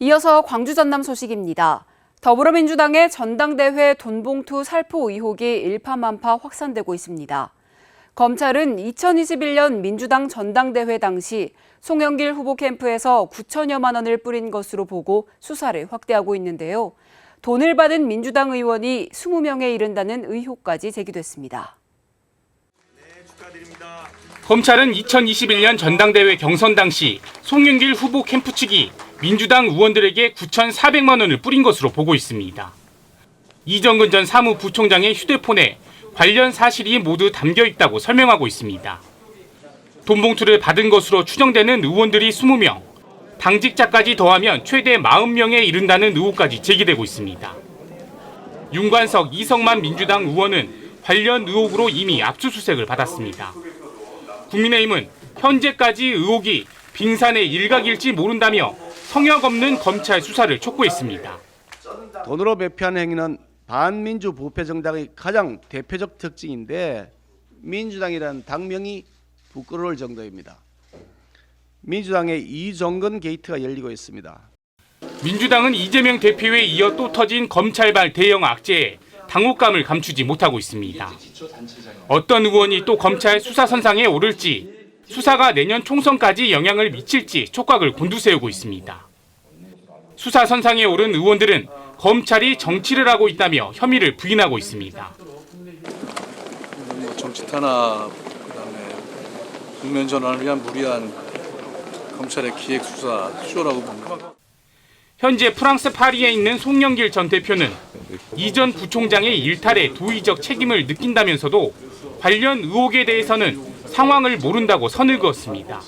이어서 광주 전남 소식입니다. 더불어민주당의 전당대회 돈봉투 살포 의혹이 일파만파 확산되고 있습니다. 검찰은 2021년 민주당 전당대회 당시 송영길 후보 캠프에서 9천여만 원을 뿌린 것으로 보고 수사를 확대하고 있는데요. 돈을 받은 민주당 의원이 20명에 이른다는 의혹까지 제기됐습니다. 검찰은 2021년 전당대회 경선 당시 송영길 후보 캠프 측이 민주당 의원들에게 9,400만 원을 뿌린 것으로 보고 있습니다. 이정근 전 사무부총장의 휴대폰에 관련 사실이 모두 담겨 있다고 설명하고 있습니다. 돈 봉투를 받은 것으로 추정되는 의원들이 20명, 당직자까지 더하면 최대 40명에 이른다는 의혹까지 제기되고 있습니다. 윤관석, 이성만 민주당 의원은 관련 의혹으로 이미 압수수색을 받았습니다. 국민의힘은 현재까지 의혹이 빙산의 일각일지 모른다며 성역 없는 검찰 수사를 촉구했습니다. 돈으로 매표하는 행위는 반민주 부패 정당의 가장 대표적 특징인데 민주당이라는 당명이 부끄러울 정도입니다. 민주당의 이정근 게이트가 열리고 있습니다. 민주당은 이재명 대표에 이어 또 터진 검찰발 대형 악재에 당혹감을 감추지 못하고 있습니다. 어떤 의원이 또 검찰 수사 선상에 오를지 수사가 내년 총선까지 영향을 미칠지 촉각을 곤두세우고 있습니다. 수사 선상에 오른 의원들은 검찰이 정치를 하고 있다며 혐의를 부인하고 있습니다. 뭐 정치 탄압 그다음에 국면 전환을 위한 무리한 검찰의 기획 수사 쇼라고 봅니다. 현재 프랑스 파리에 있는 송영길 전 대표는 이전 부총장의 일탈에 도의적 책임을 느낀다면서도 관련 의혹에 대해서는 상황을 모른다고 선을 그었습니다.